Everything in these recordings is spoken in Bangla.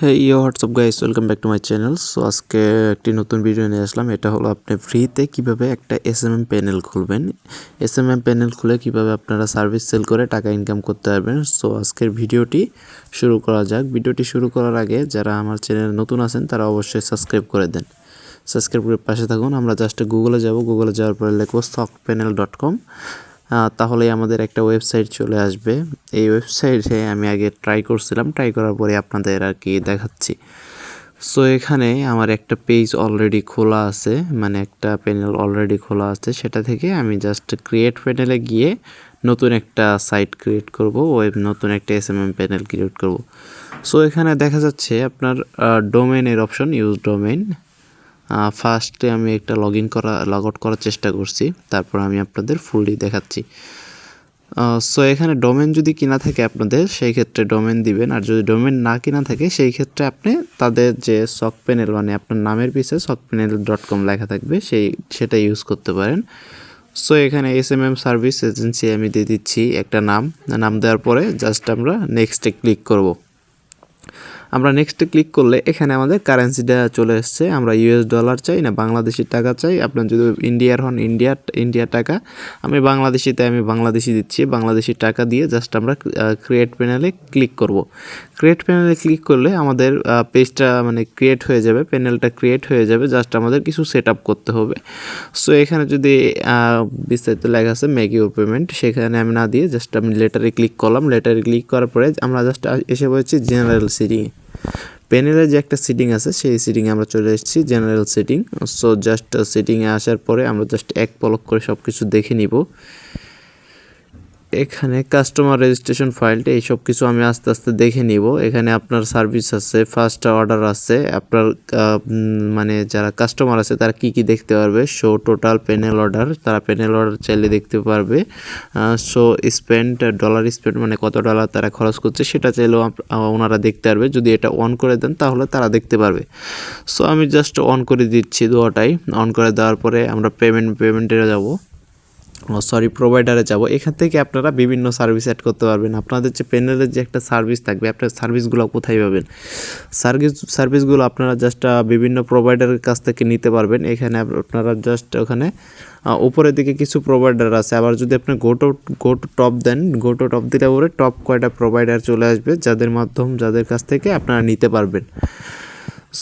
হ্যাঁ ইয়ে what's up guys welcome back to my channel so আজকে একটি নতুন ভিডিও নিয়ে আসলাম। এটা হলো আপনি ফ্রিতে কীভাবে একটা এস এম এম প্যানেল খুলবেন। এস এম এম প্যানেল খুলে কীভাবে আপনারা সার্ভিস সেল করে টাকা ইনকাম করতে পারবেন। সো আজকের ভিডিওটি শুরু করা যাক। ভিডিওটি শুরু করার আগে যারা আমার চ্যানেল নতুন আছেন, তারা অবশ্যই সাবস্ক্রাইব করে দেন। সাবস্ক্রাইব করে পাশে থাকুন। আমরা জাস্ট গুগলে যাব। গুগলে যাওয়ার পরে লিখব সক প্যানেল ডট কম তাহলেই আমাদের একটা ওয়েবসাইট চলে আসবে। এই ওয়েবসাইটে আমি আগে ট্রাই করছিলাম ট্রাই করার পরে আপনাদের আর কি দেখাচ্ছি। সো এখানে আমার একটা পেজ অলরেডি খোলা আছে মানে একটা প্যানেল অলরেডি খোলা আছে। সেটা থেকে আমি জাস্ট ক্রিয়েট প্যানেলে গিয়ে নতুন একটা সাইট ক্রিয়েট করব ওয়েব নতুন একটা S M M panel create করব। সো এখানে দেখা যাচ্ছে আপনার ডোমেনের অপশন ইউজ ডোমেন ফার্স্টে আমি একটা লগ ইন করা লগ আউট করার চেষ্টা করছি, তারপর আমি আপনাদের ফুললি দেখাচ্ছি। সো এখানে ডোমেন যদি কিনা থাকে আপনাদের, সেই ক্ষেত্রে ডোমেন দিবেন, আর যদি ডোমেন না কিনা থাকে, সেই ক্ষেত্রে আপনি তাদের যে সক প্যানেল মানে আপনার নামের পিছিয়ে সক প্যানেল ডট কম লেখা থাকবে, সেই, সেটা ইউজ করতে পারেন। সো এখানে S M M service agency আমি দিয়ে দিচ্ছি একটা নাম নাম দেওয়ার পরে জাস্ট আমরা নেক্সটে ক্লিক করব। আমরা নেক্সটে ক্লিক করলে এখানে আমাদের কারেন্সিটা চলে এসছে। আমরা ইউএস ডলার চাই, না বাংলাদেশি টাকা চাই। আপনার যদি ইন্ডিয়ার হন ইন্ডিয়া ইন্ডিয়ার টাকা, আমি বাংলাদেশিতে আমি বাংলাদেশি দিচ্ছি। বাংলাদেশি টাকা দিয়ে জাস্ট আমরা ক্রিয়েট প্যানেলে ক্লিক করব। ক্রিয়েট প্যানেলে ক্লিক করলে আমাদের পেজটা মানে ক্রিয়েট হয়ে যাবে প্যানেলটা ক্রিয়েট হয়ে যাবে জাস্ট আমাদের কিছু সেট আপ করতে হবে। সো এখানে যদি বিস্তারিত লেখা আছে মেক পেমেন্ট সেখানে আমি না দিয়ে জাস্ট আমি লেটারে ক্লিক করলাম। লেটারে ক্লিক করার পরে আমরা জাস্ট এসে পড়েছি জেনারেল সিটিংয়ে প্যানেলে যে একটা সিটিং আছে, সেই সিটিংয়ে আমরা চলে এসেছি জেনারেল সিটিং সো জাস্ট সিটিংয়ে আসার পরে আমরা জাস্ট এক পলক করে সব কিছু দেখে নিব। এখানে কাস্টমার রেজিস্ট্রেশন ফাইলটা এইসব কিছু আমি আস্তে আস্তে দেখে নিব। এখানে আপনার সার্ভিস আছে ফার্স্ট অর্ডার আছে, আপনার মানে যারা কাস্টমার আছে তারা কি কি দেখতে পারবে? শো টোটাল প্যানেল অর্ডার তারা প্যানেল অর্ডার চাইলে দেখতে পারবে। শো স্পেন্ড ডলার স্পেন্ড মানে কত ডলার তারা খরচ করছে সেটা চাইলেও ওনারা দেখতে পারবে। যদি এটা অন করে দেন তাহলে তারা দেখতে পারবে। সো আমি জাস্ট অন করে দিচ্ছি দুটাই অন করে দেওয়ার পরে আমরা পেমেন্ট পেমেন্টে যাব। সরি প্রোভাইডারে যাব। এখান থেকে আপনারা বিভিন্ন সার্ভিস অ্যাড করতে পারবেন। আপনাদের যে প্যানেলের যে একটা সার্ভিস থাকবে, আপনার সার্ভিসগুলো কোথায় পাবেন? সার্ভিস সার্ভিসগুলো আপনারা জাস্ট বিভিন্ন প্রোভাইডারের কাছ থেকে নিতে পারবেন। এখানে আপনারা জাস্ট ওখানে উপরের দিকে কিছু প্রোভাইডার আছে। আবার যদি আপনি গোটো গোটো টপ দেন গোটো টপ দিলে পরে টপ কয়টা প্রোভাইডার চলে আসবে, যাদের মাধ্যম, যাদের কাছ থেকে আপনারা নিতে পারবেন।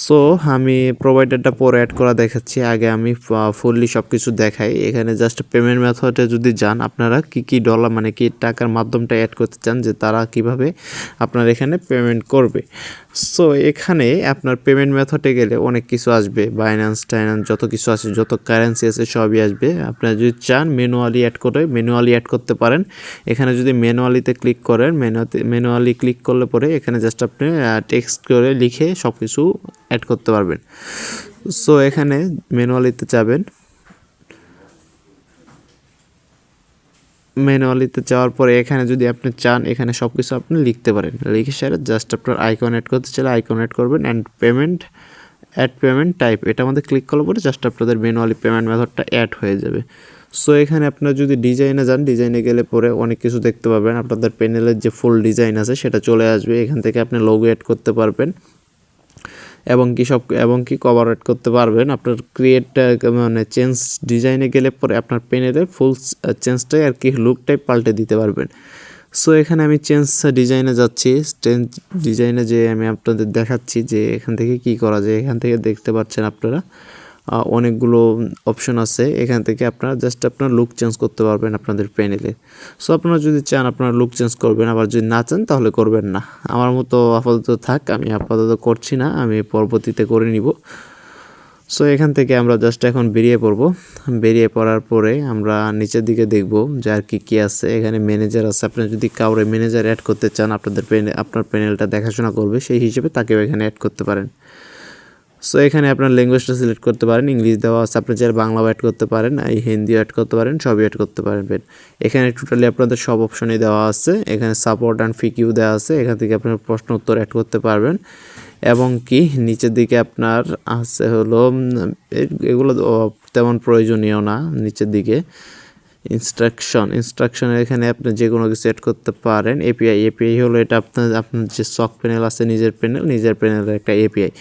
সো আমি প্রোভাইডারটা পরে অ্যাড করা দেখাচ্ছি। আগে আমি ফুললি সব কিছু দেখাই। এখানে জাস্ট পেমেন্ট মেথডে যদি যান, আপনারা কি কি ডলার মানে কি টাকার মাধ্যমটা অ্যাড করতে চান, যে তারা কীভাবে আপনার এখানে পেমেন্ট করবে। সো এখানে আপনার পেমেন্ট মেথডে গেলে অনেক কিছু আসবে। বাইন্যান্স টাইন্যান্স যত কিছু আছে, যত কারেন্সি আছে, সবই আসবে। আপনারা যদি চান ম্যানুয়ালি অ্যাড করে ম্যানুয়ালি অ্যাড করতে পারেন। এখানে যদি ম্যানুয়ালিতে ক্লিক করেন ম্যানুয়ালি ক্লিক করলে পরে এখানে জাস্ট আপনি টেক্সট করে লিখে সব কিছু অ্যাড করতে পারবেন। সো এখানে ম্যানুয়ালিতে যাবেন। ম্যানুয়ালিতে যাওয়ার পরে এখানে যদি আপনি চান, এখানে সব কিছু আপনি লিখতে পারেন। লিখে সেরে জাস্ট আপনার আইকন অ্যাড করতে চাইলে আইকন অ্যাড করবেন and payment add payment type এটা আমাদের ক্লিক করার পরে জাস্ট আপনাদের ম্যানুয়ালি পেমেন্ট মেথডটা অ্যাড হয়ে যাবে। সো এখানে আপনার যদি ডিজাইনে যান ডিজাইনে গেলে পরে অনেক কিছু দেখতে পাবেন। আপনাদের প্যানেলের যে ফুল ডিজাইন আছে, সেটা চলে আসবে। এখান থেকে আপনি লোগো অ্যাড করতে পারবেন। এবং কি সব, এবং কি কভারেট করতে পারবেন। আপনার ক্রিয়েট মানে চেঞ্জ ডিজাইনে গেলে পরে আপনার পেনেতে ফুল চেঞ্জটাই আর কি লুকটাই পাল্টে দিতে পারবেন। সো এখানে আমি চেঞ্জ ডিজাইনে যাচ্ছি। চেঞ্জ ডিজাইনে যে আমি আপনাদের দেখাচ্ছি যে এখান থেকে কি করা যায়, এখান থেকে দেখতে পাচ্ছেন আপনারা। অনেকগুলো অপশন আছে। এখান থেকে আপনারা জাস্ট আপনার লুক চেঞ্জ করতে পারবেন আপনাদের প্যানেলে সো আপনারা যদি চান আপনারা লুক চেঞ্জ করবেন, আবার যদি না চান তাহলে করবেন না। আমার মতো আপাতত থাক, আমি আপাতত করছি না, আমি পরবর্তীতে করে নিব। সো এখান থেকে আমরা জাস্ট এখন বেরিয়ে পড়ব। বেরিয়ে পড়ার পরে আমরা নিচের দিকে দেখব যে আর কী কী আছে। এখানে ম্যানেজার আছে। আপনি যদি কাউরে ম্যানেজার অ্যাড করতে চান, আপনাদের আপনার প্যানেলটা দেখাশোনা করবে, সেই হিসেবে তাকেও এখানে অ্যাড করতে পারেন। সো এখানে আপনার ল্যাঙ্গুয়েজটা সিলেক্ট করতে পারেন ইংলিশ দেওয়া আছে, আপনি চাইলে বাংলাও অ্যাড করতে পারেন, এই হিন্দিও অ্যাড করতে পারেন, সবই অ্যাড করতে পারবেন এখানে টোটালি আপনাদের সব অপশনই দেওয়া আছে, এখানে সাপোর্ট অ্যান্ড ফিকিউ দেওয়া আছে, এখান থেকে আপনার প্রশ্ন উত্তর অ্যাড করতে পারবেন, এবং কি নিচের দিকে আপনার আছে হলো এগুলো তেমন প্রয়োজনীয় না, নিচের দিকে ইনস্ট্রাকশন ইনস্ট্রাকশনের এখানে আপনি যে কোনো কিছু সেট করতে পারেন এপিআই এপিআই হলো এটা আপনার আপনার যে সক প্যানেল আছে, নিজের প্যানেল নিজের প্যানেলের একটা এপিআই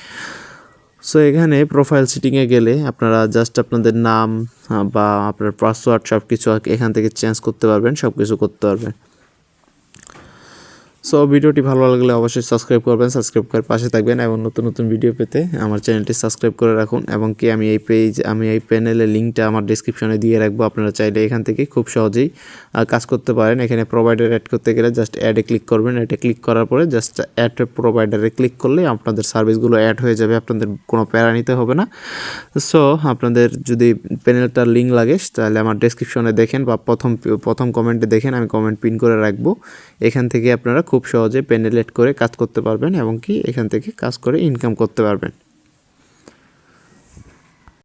সো এখানে প্রোফাইল সিটিংয়ে গেলে আপনারা জাস্ট আপনাদের নাম বা আপনার পাসওয়ার্ড সব কিছু এখান থেকে চেঞ্জ করতে পারবেন সব কিছু করতে পারবেন। সো ভিডিওটি ভালো লাগলে অবশ্যই সাবস্ক্রাইব করবেন সাবস্ক্রাইব করে পাশে থাকবেন এবং নতুন নতুন ভিডিও পেতে আমার চ্যানেলটি সাবস্ক্রাইব করে রাখুন এবং কি আমি এই পেজ আমি এই প্যানেলের লিঙ্কটা আমার ডিসক্রিপশনে দিয়ে রাখব। আপনারা চাইলে এখান থেকে খুব সহজেই কাজ করতে পারেন। এখানে প্রোভাইডার অ্যাড করতে গেলে জাস্ট অ্যাডে ক্লিক করবেন। অ্যাডে ক্লিক করার পরে জাস্ট অ্যাড প্রোভাইডারে ক্লিক করলে আপনাদের সার্ভিসগুলো অ্যাড হয়ে যাবে। আপনাদের কোনো প্যারা নিতে হবে না। সো আপনাদের যদি প্যানেলটার লিঙ্ক লাগে, তাহলে আমার ডেসক্রিপশনে দেখেন বা প্রথম প্রথম কমেন্টে দেখেন, আমি কমেন্ট পিন করে রাখব। এখান থেকে আপনারা খুব সহজে প্যানেলেট করে কাজ করতে পারবেন এবং কি এখান থেকে কাজ করে ইনকাম করতে পারবেন।